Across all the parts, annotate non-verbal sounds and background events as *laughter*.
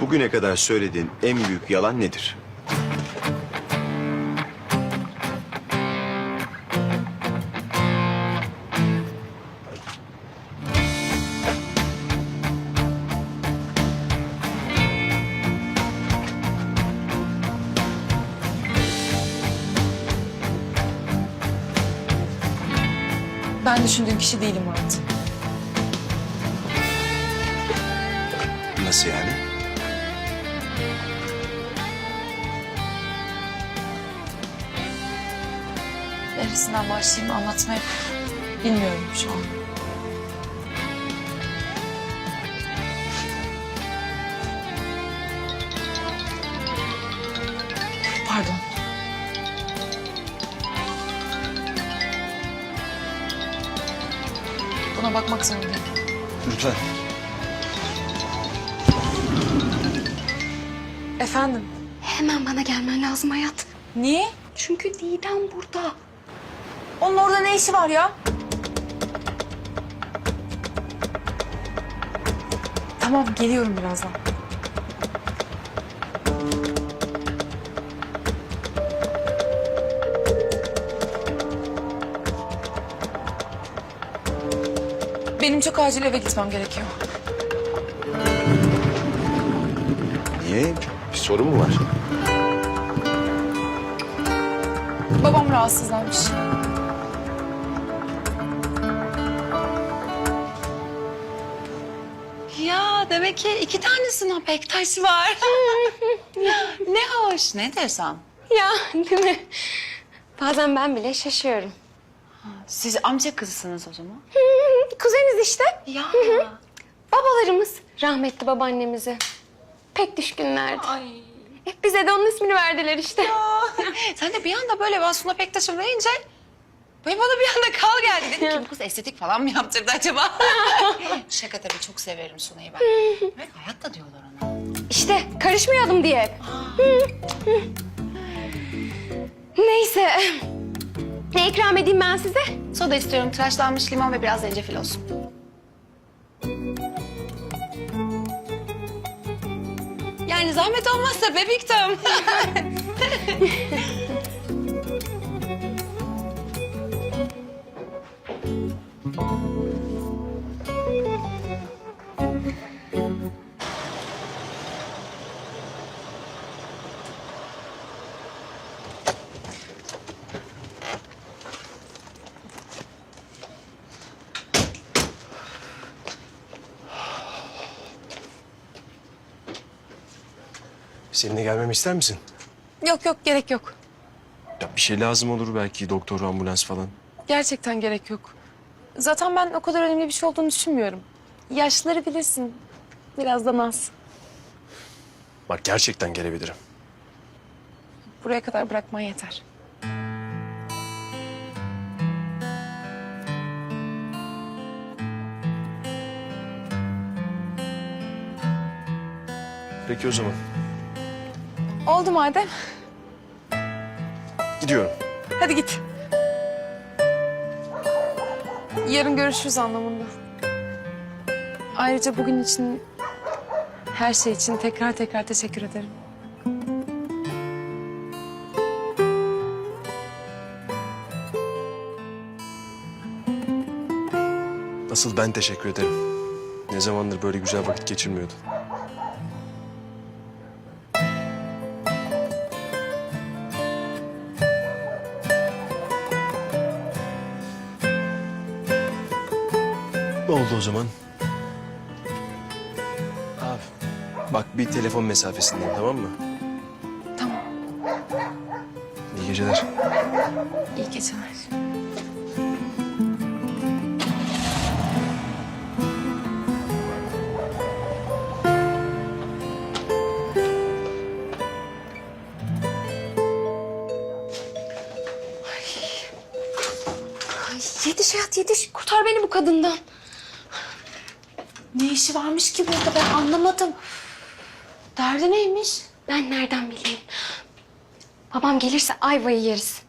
Bugüne kadar söylediğin en büyük yalan nedir? Ben düşündüğün kişi değilim Murat. Nasıl yani? Neresinden başlayayım anlatmaya bilmiyorum şu an. Pardon. Buna bakmak zorundayım. Lütfen. Efendim? Hemen bana gelmen lazım hayat. Niye? Çünkü Didem burada. Onun orada ne işi var ya? Tamam geliyorum birazdan. Benim çok acil eve gitmem gerekiyor. Niye? Bir sorun mu var? Babam rahatsızlanmış. Ya demek ki iki tane Suna Bektaş var. *laughs* ne hoş, ne desem. Ya değil mi? Bazen ben bile şaşıyorum. Siz amca kızısınız o zaman. Kuzeniz işte. Ya. Babalarımız rahmetli babaannemize pek düşkünlerdi. E, bize de onun ismini verdiler işte. Sen de bir anda böyle ben Suna Bektaş'ım deyince... Böyle bana bir anda kal geldi. Dedim ki bu kız estetik falan mı yaptırdı acaba? *laughs* Şaka tabii çok severim Suna'yı ben. Ve hayat da diyorlar ona. İşte karışmayalım diye hep. Neyse. Ne ikram edeyim ben size? Soda istiyorum, tıraşlanmış limon ve biraz zencefil olsun. Yani zahmet olmazsa bebiktim. *laughs* Seninle gelmemi ister misin? Yok yok gerek yok. Ya bir şey lazım olur belki doktor, ambulans falan. Gerçekten gerek yok. Zaten ben o kadar önemli bir şey olduğunu düşünmüyorum. Yaşları bilirsin. Biraz da naz. Bak gerçekten gelebilirim. Buraya kadar bırakman yeter. Peki o zaman. Oldu madem. Gidiyorum. Hadi git. Yarın görüşürüz anlamında. Ayrıca bugün için, her şey için tekrar tekrar teşekkür ederim. Asıl ben teşekkür ederim. Ne zamandır böyle güzel vakit geçirmiyordum. Ne oldu o zaman? Abi bak bir telefon mesafesindeyim tamam mı? Tamam, İyi geceler. iyi geceler. Ay, yetiş hayat yetiş. Kurtar beni bu kadından. Ne işi varmış ki burada ben anlamadım. Derdi neymiş? Ben nereden bileyim? Babam gelirse ayvayı yeriz.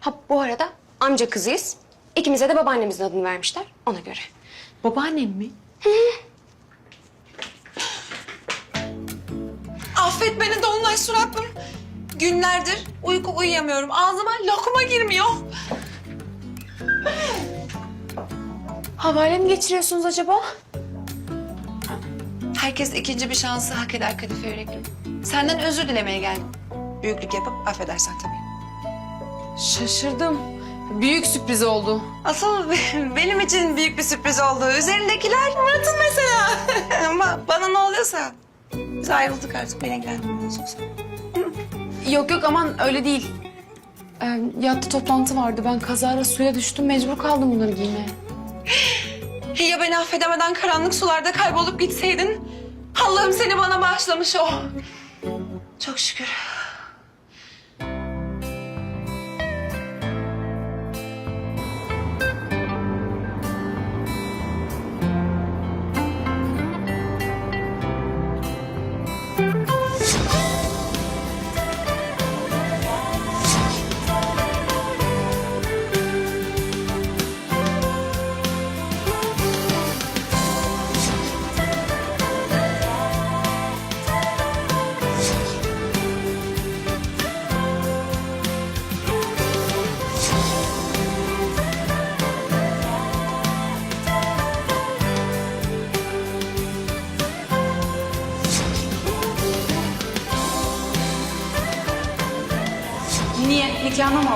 Ha bu arada amca kızıyız. İkimize de babaannemizin adını vermişler ona göre. Babaannem mi? Affet beni dolunay suratlım. Günlerdir uyku uyuyamıyorum. Ağzıma lokma girmiyor. Havale mi geçiriyorsunuz acaba? Herkes ikinci bir şansı hak eder Kadife Yürekli. Senden özür dilemeye geldim. Büyüklük yapıp affedersen tabii. Şaşırdım. Büyük sürpriz oldu. Asıl *laughs* benim için büyük bir sürpriz oldu. Üzerindekiler Murat'ın mesela. *laughs* Ama bana ne oluyorsa. Biz ayrıldık artık. Beni ilgilendirmiyor olsun. Yok yok aman öyle değil. Ee, yatta toplantı vardı. Ben kazara suya düştüm. Mecbur kaldım bunları giymeye. Ya beni affedemeden karanlık sularda kaybolup gitseydin? Allah'ım seni bana bağışlamış o. Çok şükür.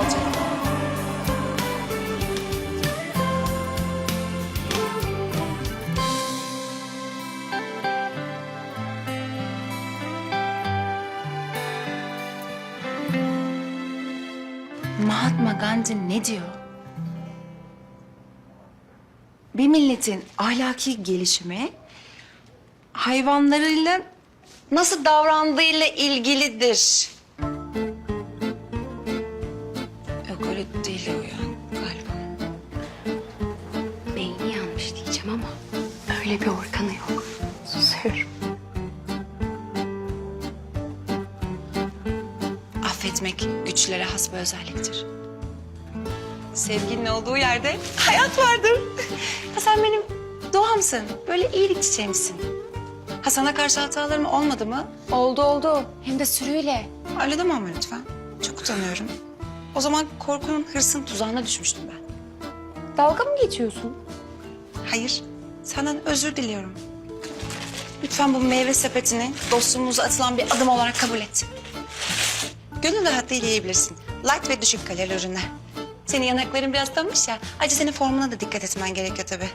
Alacak? Mahatma Gandhi ne diyor? Bir milletin ahlaki gelişimi hayvanlarıyla nasıl davrandığıyla ilgilidir. Affetmek güçlere has bir özelliktir. Sevginin olduğu yerde hayat vardır. *laughs* Ha sen benim doğamsın. Böyle iyilik çiçeğimsin. Ha sana karşı hatalarım olmadı mı? Oldu oldu. Hem de sürüyle. Öyle deme ama lütfen. Çok utanıyorum. O zaman korkunun, hırsın tuzağına düşmüştüm ben. Dalga mı geçiyorsun? Hayır, senden özür diliyorum. Lütfen bu meyve sepetini dostluğumuza atılan bir adım olarak kabul et. Gönül rahatlığıyla yiyebilirsin. Light ve düşük kalorili ürünler. Senin yanakların biraz tanmış ya. Ayrıca senin formuna da dikkat etmen gerekiyor tabii.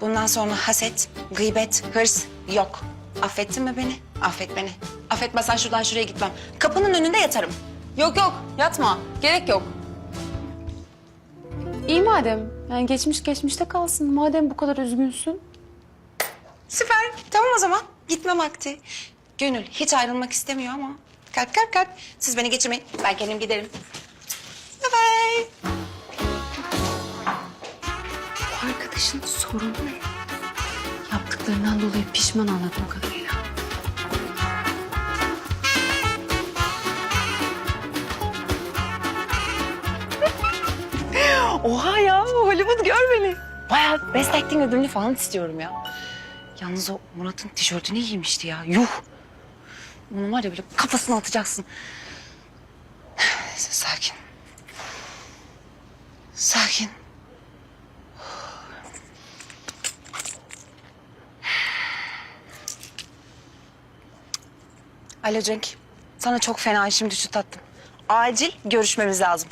Bundan sonra haset, gıybet, hırs yok. Affettin mi beni? Affet beni. Affetmezsen şuradan şuraya gitmem. Kapının önünde yatarım. Yok yok yatma. Gerek yok. İyi madem. Yani geçmiş geçmişte kalsın. Madem bu kadar üzgünsün. Süper. Tamam o zaman. Gitme vakti. Gönül hiç ayrılmak istemiyor ama. Kalk kalk kalk. Siz beni geçirmeyin. Ben kendim giderim. Bye bye. Bu arkadaşın sorunu ne? Yaptıklarından dolayı pişman anladığım kadarıyla. *laughs* Oha ya Hollywood gör beni. Bayağı best acting ödülünü falan istiyorum ya. Yalnız o Murat'ın tişörtünü giymişti ya. Yuh. Onun var ya böyle kafasına atacaksın. Sakin. Sakin. Alo Cenk. Sana çok fena işim düştü tatlım. Acil görüşmemiz lazım.